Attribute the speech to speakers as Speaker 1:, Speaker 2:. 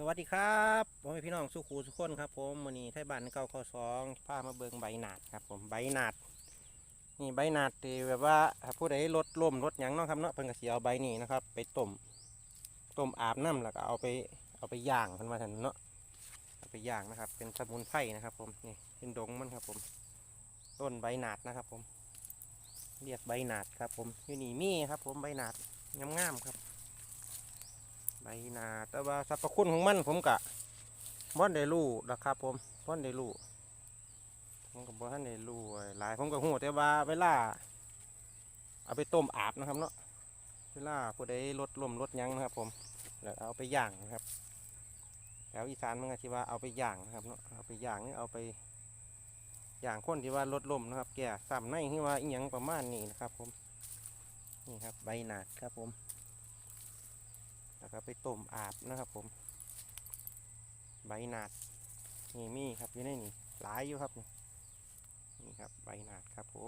Speaker 1: สวัสดีครับผมเป็นพี่น้องสุขูสุขคนครับผมวันนี้ไทยบ้านเก้าข้อสองพามาเบิงใบหนาดครับผมใบหนาดนี่ใบหนาดที่แบบว่าผู้ใดลดล่มลดยังเนาะครับเนาะเพิ่นก็สิเอาใบนี้นะครับ ไปต้มต้มอาบน้ำแล้วก็เอาไปเอาไปย่างเพิ่นว่าซั่นเนาะเอาไปย่างนะครับ เป็นสมุนไพรนะครับ ผมนี่เป็นดงมันครับผม ต้นใบหนาดนะครับ ผม เรียกใบหนาดครับ ผมอยู่นี่มีครับ ผมใบหนาดงามๆครับ นาแต่ว่าสรรพคุณของมันผมกะบ่ได้รู้นะครับผมบ่ได้รู้ผมก็บ่ทันได้รู้หลายผมก็ฮู้แต่ว่าเวลาเอาไปต้มอาบนะครับเนาะเวลาผู้ใดลดลมลดยังนะครับ ผมแล้วเอาไปย่างนะครับแถวอีสานมันก็ที่ว่าเอาไปย่างนะครับเนาะเอาไปย่างนี่เอาไปย่างคนที่ว่าลดลมนะครับ แก่ซ้ำในที่ว่าอีหยังประมาณนี้นะครับ ผมนี่ครับใบหนาดครับผม แล้วก็ไปต้มอาบนะครับผม ใบหนาดนี่มีครับอยู่ในนี่หลายอยู่ครับนี่ครับใบหนาดครับผม